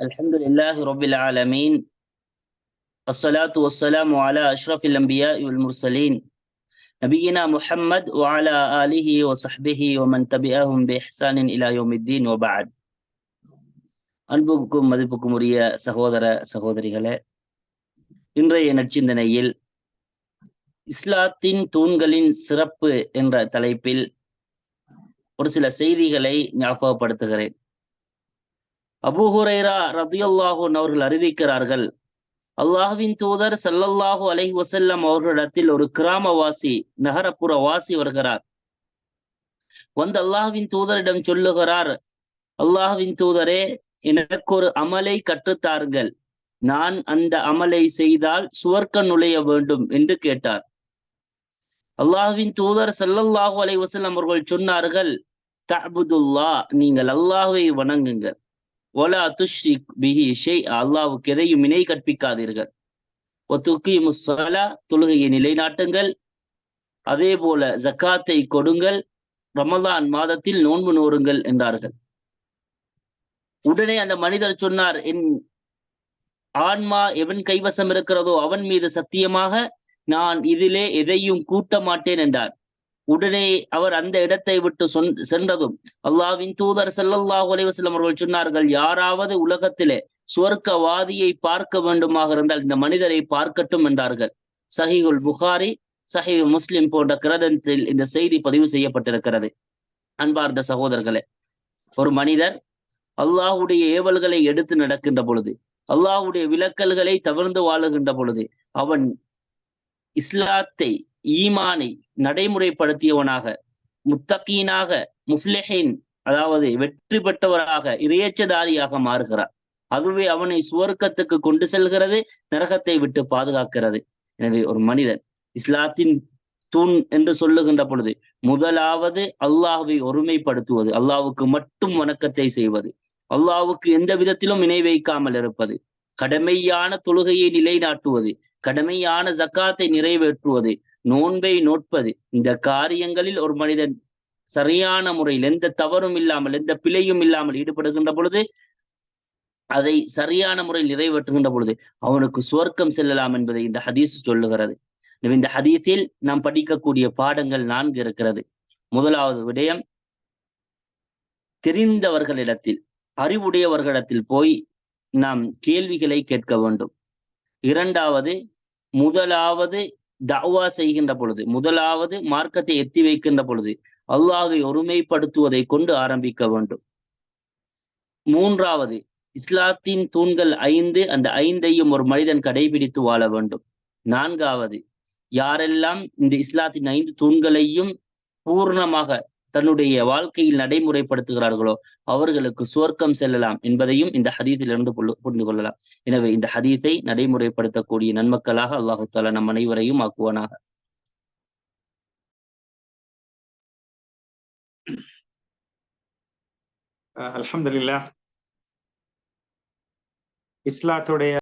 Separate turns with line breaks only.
الحمد لله رب العالمين الصلاة والسلام على أشرف الأنبياء والمرسلين نبينا محمد وعلى آله وصحبه ومن تبعهم بإحسان إلى يوم الدين وبعد அன்புக்கும் மதிப்புக்கும் உரிய சகோதர சகோதரிகளே இன்றைய நற்சிந்தனையில் இஸ்லாத்தின் தூண்களின் சிறப்பு என்ற தலைப்பில் ஒரு சில செய்திகளை ஞாபகப்படுத்துகிறேன் அபுஹுரைரா ரதியுல்லாஹூன் அவர்கள் அறிவிக்கிறார்கள். அல்லாஹுவின் தூதர் சல்லல்லாஹு அலை வசல்லம் அவர்களிடத்தில் ஒரு கிராமவாசி நகரப்புற வாசி வருகிறார். வந்து அல்லாஹுவின் தூதரிடம் சொல்லுகிறார் அல்லாஹுவின் தூதரே எனக்கு ஒரு அமலை கற்றுத்தார்கள் நான் அந்த அமலை செய்தால் சுவர்க்க நுழைய வேண்டும் என்று கேட்டார். அல்லாஹுவின் தூதர் சல்லல்லாஹு அலை வசல்லம் அவர்கள் சொன்னார்கள் தபுதுல்லா நீங்கள் அல்லாஹுவை வணங்குங்கள். ஒலா துஷ்ரி பிஹி ஷெய் அல்லாவுக்கு எதையும் இணை கற்பிக்காதீர்கள். ஒத்துக்கி முசலா தொழுகையை நிலைநாட்டுங்கள். அதே போல ஜக்காத்தை கொடுங்கள். ரமதான் மாதத்தில் நோன்பு நோருங்கள் என்றார்கள். உடனே அந்த மனிதர் சொன்னார் என் ஆன்மா எவன் கைவசம் இருக்கிறதோ அவன் மீது சத்தியமாக நான் இதிலே எதையும் கூட்ட மாட்டேன் என்றார். உடனே அவர் அந்த இடத்தை விட்டு சொன் சென்றதும் அல்லாவின் தூதர் செல்லல்லாஹு அலைவசல்லம் அவர்கள் சொன்னார்கள் யாராவது உலகத்திலே சுவர்க்கவாதியை பார்க்க வேண்டுமாக இருந்தால் இந்த மனிதரை பார்க்கட்டும் என்றார்கள். சஹிகுல் புகாரி சஹி முஸ்லிம் போன்ற கிரதத்தில் இந்த செய்தி பதிவு செய்யப்பட்டிருக்கிறது. அன்பார்ந்த சகோதரர்களே ஒரு மனிதர் அல்லாஹுடைய ஏவல்களை எடுத்து நடக்கின்ற பொழுது அல்லாஹுடைய விளக்கல்களை தவிர்ந்து வாழுகின்ற பொழுது அவன் இஸ்லாத்தை ஈமானை நடைமுறைப்படுத்தியவனாக முத்தகீனாக முஃப்லெஹின் அதாவது வெற்றி பெற்றவராக இறையச்சதாரியாக மாறுகிறார். அதுவே அவனை சுவர்க்கத்துக்கு கொண்டு செல்கிறது நரகத்தை விட்டு பாதுகாக்கிறது. எனவே ஒரு மனிதன் இஸ்லாத்தின் தூண் என்று சொல்லுகின்ற பொழுது முதலாவது அல்லாஹுவை ஒருமைப்படுத்துவது அல்லாவுக்கு மட்டும் வணக்கத்தை செய்வது அல்லாவுக்கு எந்த விதத்திலும் இணை வைக்காமல் இருப்பது. கடமையான தொழுகையை நிலைநாட்டுவது கடமையான ஜக்காத்தை நிறைவேற்றுவது நோன்பை நோட்பது. இந்த காரியங்களில் ஒரு மனிதன் சரியான முறையில் எந்த தவறும் இல்லாமல் எந்த பிழையும் இல்லாமல் ஈடுபடுகின்ற பொழுது அதை சரியான முறையில் நிறைவேற்றுகின்ற பொழுது அவனுக்கு சுவர்க்கம் செல்லலாம் என்பதை இந்த ஹதீஸ் சொல்லுகிறது. இந்த ஹதீஸில் நாம் படிக்கக்கூடிய பாடங்கள் நான்கு இருக்கிறது. முதலாவது விடயம் தெரிந்தவர்களிடத்தில் அறிவுடையவர்களிடத்தில் போய் நாம் கேள்விகளை கேட்க வேண்டும். இரண்டாவது முதலாவது தவா செய்கின்ற பொழுது முதலாவது மார்க்கத்தை எத்தி வைக்கின்ற பொழுது அல்லாஹை ஒருமைப்படுத்துவதை கொண்டு ஆரம்பிக்க வேண்டும். மூன்றாவது இஸ்லாத்தின் தூண்கள் ஐந்து அந்த ஐந்தையும் ஒரு மனிதன் கடைபிடித்து வாழ வேண்டும். நான்காவது யாரெல்லாம் இந்த இஸ்லாத்தின் ஐந்து தூண்களையும் பூர்ணமாக தன்னுடைய வாழ்க்கையில் நடைமுறைப்படுத்துகிறார்களோ அவர்களுக்கு சுவர்க்கம் செல்லலாம் என்பதையும் இந்த ஹதீத்திலிருந்து புரிந்து கொள்ளலாம். எனவே இந்த ஹதீத்தை நடைமுறைப்படுத்தக்கூடிய நன்மக்களாக அல்லாஹு தாலா நம் அனைவரையும் ஆக்குவானாக.
அலமதுல்லா இஸ்லாத்துடைய